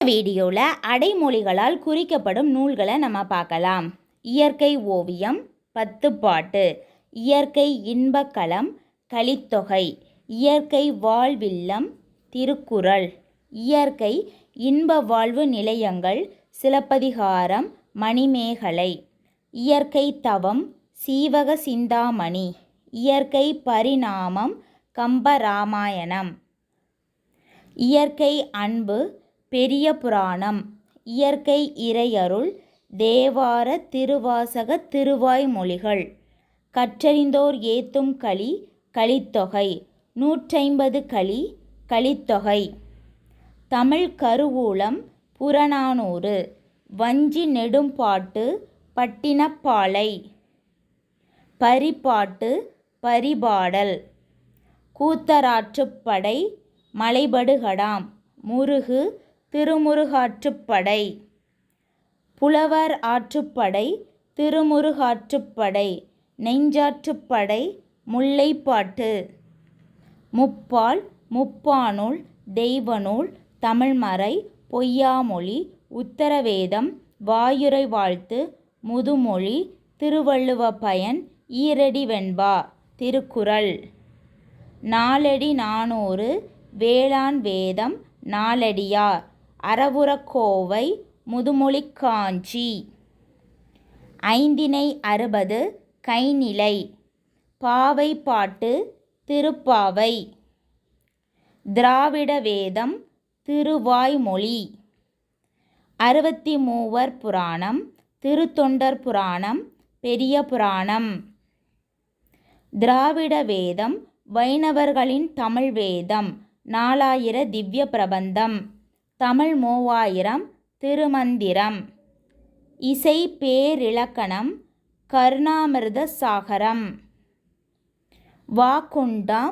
வீடியோவில் அடைமொழிகளால் குறிக்கப்படும் நூல்களை நம்ம பார்க்கலாம். இயற்கை ஓவியம் பத்து பாட்டு இயற்கை இன்பக்கலம் கலித்தொகை. இயற்கை வாழ்வில்லம் திருக்குறள். இயற்கை இன்ப வாழ்வு நிலையங்கள் சிலப்பதிகாரம் மணிமேகலை. இயற்கை தவம் சீவக சிந்தாமணி. இயற்கை பரிணாமம் கம்பராமாயணம் இயற்கை அன்பு பெரிய புராணம். இயற்கை இறையருள் தேவார திருவாசக திருவாய்மொழிகள் கற்றறிந்தோர் ஏத்தும் களி கலித்தொகை நூற்றைம்பது களி கலித்தொகை தமிழ் கருவூலம் புறநானூறு. வஞ்சி நெடும்பாட்டு பட்டினப்பாலை. பரிபாட்டு பரிபாடல். கூத்தராற்றுப்படை மலைபடுகடாம். முருகு திருமுருகாற்றுப்படை. புலவர் ஆற்றுப்படை திருமுருகாற்றுப்படை நெஞ்சாற்றுப்படை முல்லைப்பாட்டு. முப்பால் முப்பானூல் தெய்வநூல் தமிழ்மறை பொய்யாமொழி உத்தரவேதம் வாயுரை வாழ்த்து முதுமொழி திருவள்ளுவ பயன் ஈரடி வெண்பா திருக்குறள். நாலடி நானூறு வேளாண் வேதம் நாலடியார் அறவுரக்கோவை முதுமொழிக் காஞ்சி ஐந்தினை அறுபது கைநிலை. பாவை பாட்டு திருப்பாவை. திராவிட வேதம் திருவாய்மொழி அறுபத்தி மூவர் புராணம் திருத்தொண்டர் புராணம் பெரிய புராணம். திராவிட வேதம் வைணவர்களின் தமிழ் வேதம் நாலாயிர திவ்ய பிரபந்தம். தமிழ் மூவாயிரம் திருமந்திரம். இசை பேரிலக்கணம் கருணாமிர்த சாகரம் வாக்குண்டா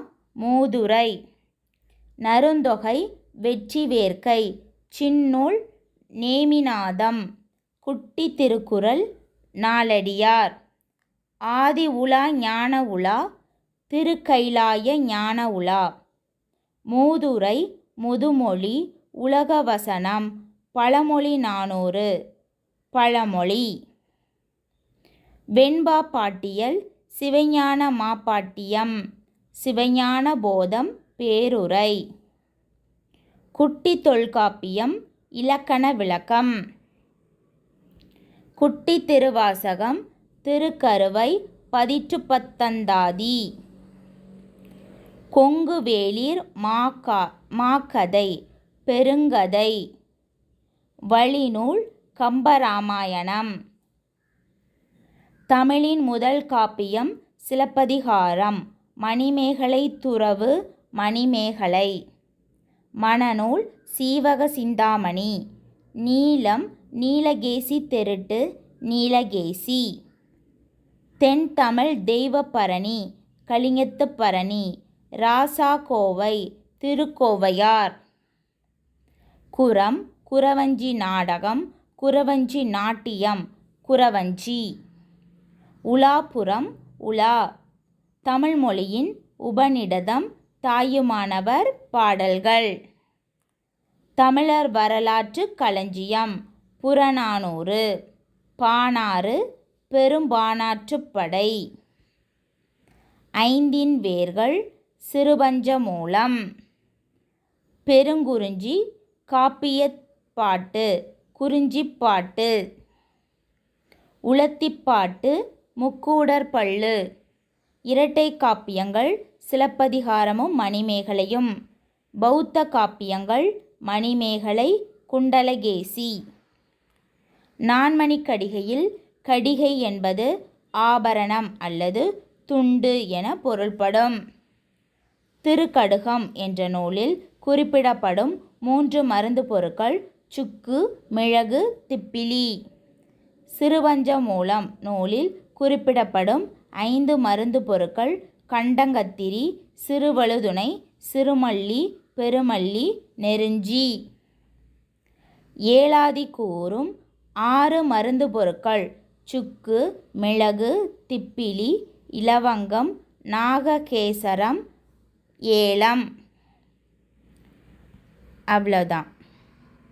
மூதுரை. நருந்தொகை வெற்றி வேர்க்கை சின்னூல் நேமிநாதம். குட்டி திருக்குறள் நாலடியார் ஆதி உலா ஞான உலா திருக்கைலாய ஞான உலா மூதுரை முதுமொழி உலக வசனம் பழமொழி நானூறு. பழமொழி. வெண்பா பாட்டியல் சிவஞான மாப்பாட்டியம் சிவஞான போதம் பேருரை. குட்டி தொல்காப்பியம் இலக்கண விளக்கம். குட்டி திருவாசகம் திருக்கருவை பதிற்றுப்பத்தந்தாதி. கொங்குவேளிர் கொங்கு வேளிர் மாக்கா மாக்கதை. பெருங்கதை. வழிநூல் கம்பராமாயணம். தமிழின் முதல் காப்பியம் சிலப்பதிகாரம். மணிமேகலை துறவு மணிமேகலை. மணநூல் சீவக சிந்தாமணி. நீலம் நீலகேசி தெருட்டு நீலகேசி. தென் தமிழ் தெய்வப்பரணி கலிங்கத்துப்பரணி. ராசா கோவை திருக்கோவையார். குரம் குறவஞ்சி நாடகம் குறவஞ்சி நாட்டியம் குறவஞ்சி உலாபுரம் உலா. தமிழ் மொழியின் உபநிடதம் தாயுமானவர் பாடல்கள். தமிழர் வரலாற்று களஞ்சியம் புறநானூறு. பானாறு பெரும்பானாற்றுப்படை ஐந்தின் வேர்கள் சிறுபஞ்சமூலம். பெருங்குறிஞ்சி காப்பியப்பாட்டு குறிஞ்சிப்பாட்டு உலத்திப்பாட்டு முக்கூடற்பள்ளு இரட்டை காப்பியங்கள் சிலப்பதிகாரமும் மணிமேகலையும். பௌத்த காப்பியங்கள் மணிமேகலை குண்டலகேசி. நான்மணிக்கடிகையில் கடிகை என்பது ஆபரணம் அல்லது துண்டு என பொருள்படும். திருக்கடுகம் என்ற நூலில் குறிப்பிடப்படும் மூன்று மருந்து பொருட்கள் சுக்கு மிளகு திப்பிலி. சிறுவஞ்சமூலம் நூலில் குறிப்பிடப்படும் ஐந்து மருந்து பொருட்கள் கண்டங்கத்திரி சிறுவழுதுணை சிறுமல்லி பெருமல்லி நெருஞ்சி. ஏலாதி கூறும் ஆறு மருந்து பொருட்கள் சுக்கு மிளகு திப்பிலி இலவங்கம் நாககேசரம் ஏலம். அவ்வளோதான்